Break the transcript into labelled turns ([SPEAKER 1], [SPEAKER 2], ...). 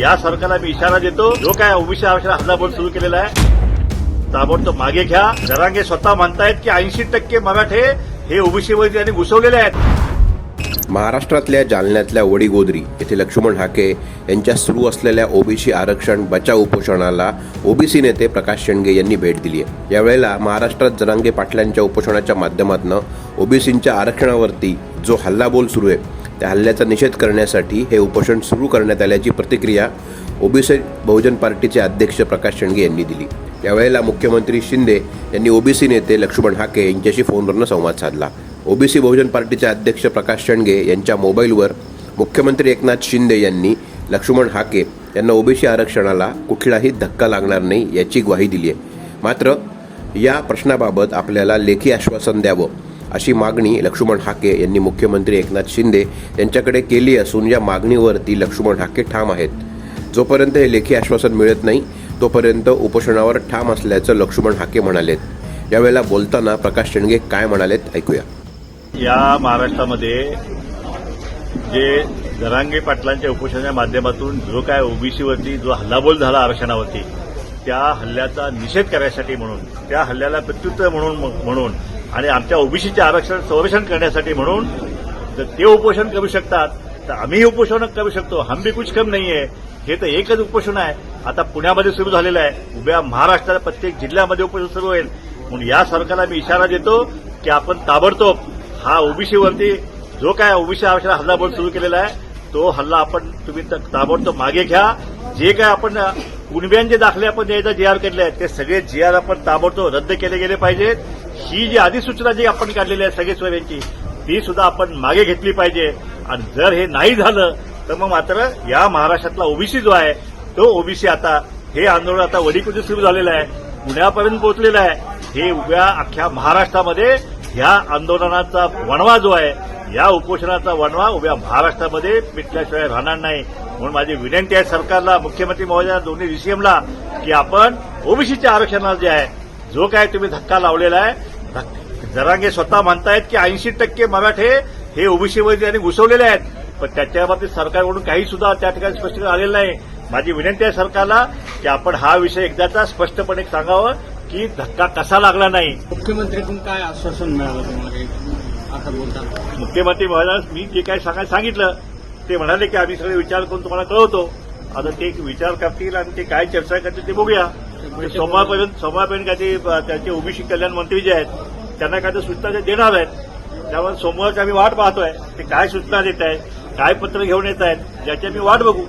[SPEAKER 1] या सरकारला मी इशारा देतो जो काय ओबीसी आरक्षण हल्लाबोल सुरू केलेला आहे ताबडतोब मागे घ्या. जरांगे स्वतः म्हणतायत की ऐंशी टक्के मराठे हे ओबीसी मध्ये त्यांनी घुसवलेले आहेत.
[SPEAKER 2] महाराष्ट्रातल्या जालन्यातल्या वडीगोदरी येथे लक्ष्मण हाके यांच्या सुरू असलेल्या ओबीसी आरक्षण बचाव उपोषणाला ओबीसी नेते प्रकाश शेंडगे यांनी भेट दिली आहे. यावेळेला महाराष्ट्रात जरांगे पाटलांच्या उपोषणाच्या माध्यमातून ओबीसींच्या आरक्षणावरती जो हल्लाबोल सुरू आहे त्या हल्ल्याचा निषेध करण्यासाठी हे उपोषण सुरू करण्यात आल्याची प्रतिक्रिया ओबीसी बहुजन पार्टीचे अध्यक्ष प्रकाश शेंडगे यांनी दिली. यावेळेला मुख्यमंत्री शिंदे यांनी ओबीसी नेते लक्ष्मण हाके यांच्याशी फोनवरनं संवाद साधला. ओबीसी बहुजन पार्टीचे अध्यक्ष प्रकाश शेंडगे यांच्या मोबाईलवर मुख्यमंत्री एकनाथ शिंदे यांनी लक्ष्मण हाके यांना ओबीसी आरक्षणाला कुठलाही धक्का लागणार नाही याची ग्वाही दिली आहे. मात्र या प्रश्नाबाबत आपल्याला लेखी आश्वासन द्यावं. अशी मागणी लक्ष्मण हाके यांनी मुख्यमंत्री एकनाथ शिंदे यांच्याकडे केली असून या मागणीवरती लक्ष्मण हाके ठाम आहेत. जोपर्यंत हे लेखी आश्वासन मिळत नाही तोपर्यंत उपोषणावर ठाम असल्याचं लक्ष्मण हाके म्हणालेत. यावेळेला बोलताना प्रकाश शेंडगे काय म्हणालेत ऐकूया.
[SPEAKER 1] या महाराष्ट्रामध्ये जे जरांगे पाटलांच्या उपोषणाच्या माध्यमातून जो काय ओबीसीवरती जो हल्लाबोल झाला आरक्षणावरती त्या हल्ल्याचा निषेध करण्यासाठी म्हणून त्या हल्ल्याला प्रत्युत्तर म्हणून म्हणून आणि आमच्या ओबीसीचे आरक्षण संरक्षण करण्यासाठी म्हणून जर ते उपोषण करू शकतात तर आम्ही उपोषण करू शकतो. हम भी कुछ कम नाहीये. हे तर एकच उपोषण आहे. आता पुण्यामध्ये सुरू झालेलं आहे. उभ्या महाराष्ट्रात प्रत्येक जिल्ह्यामध्ये उपोषण सुरू होईल. म्हणून या सरकारला मी इशारा देतो की आपण ताबडतोब हा ओबीसीवरती जो काय ओबीसी आरक्षण हल्लाबोल सुरू केलेला आहे तो हल्ला आपण तुम्ही ताबडतोब मागे घ्या. जे काय आपण कुणब्यांचे दाखले आपण जे जी आर केले आहेत ते सगळे जी आर आपण ताबडतोब रद्द केले गेले पाहिजेत. ही जी अधिसूचना जी आपण काढलेली आहे सगळे सोयांची ती सुद्धा आपण मागे घेतली पाहिजे. आणि जर हे नाही झालं तर मग मात्र या महाराष्ट्रातला ओबीसी जो आहे तो ओबीसी आता हे आंदोलन आता वडीकुटी सुरू झालेलं आहे. पुण्यापर्यंत पोहोचलेलं आहे. हे उभ्या अख्ख्या महाराष्ट्रामध्ये ह्या आंदोलनाचा वणवा जो आहे या उपोषणाचा वणवा उभ्या महाराष्ट्रामध्ये पिटल्याशिवाय राहणार नाही. म्हणून माझी विनंती आहे सरकारला मुख्यमंत्री महोदया दोन्ही डीसीएमला की आपण ओबीसीच्या आरक्षणाला जे आहे जो काय तुम्ही धक्का लावलेला आहे जरांगे स्वतः म्हणतायत की ऐंशी टक्के मराठे हे ओबीसीमध्ये त्यांनी घुसवलेले आहेत. पण त्याच्या बाबतीत सरकारकडून काही सुद्धा त्या ठिकाणी स्पष्टीकरण आलेलं नाही. माझी विनंती आहे सरकारला की आपण हा विषय एकदाचा स्पष्टपणे सांगावं की धक्का कसा लागला नाही.
[SPEAKER 3] मुख्यमंत्रीकडून काय आश्वासन मिळालं तुम्हाला काही? आता बोलताना
[SPEAKER 1] मुख्यमंत्री महोदयास मी जे काही सांगायला सांगितलं ते म्हणाले की आम्ही सगळे विचार करून तुम्हाला कळवतो. आता ते विचार करतील आणि ते काय चर्चा करतील ते बघूया. म्हणजे सोमवारपर्यंत सोमवारपर्यंत काय ते त्यांचे ओबीसी कल्याण मंत्री जे आहेत त्यांना काय सूचना ते देणार आहेत. त्यामुळे सोमवारची आम्ही वाट पाहतोय ते काय सूचना देत आहेत काय पत्र घेऊन येत आहेत याची आम्ही वाट बघू.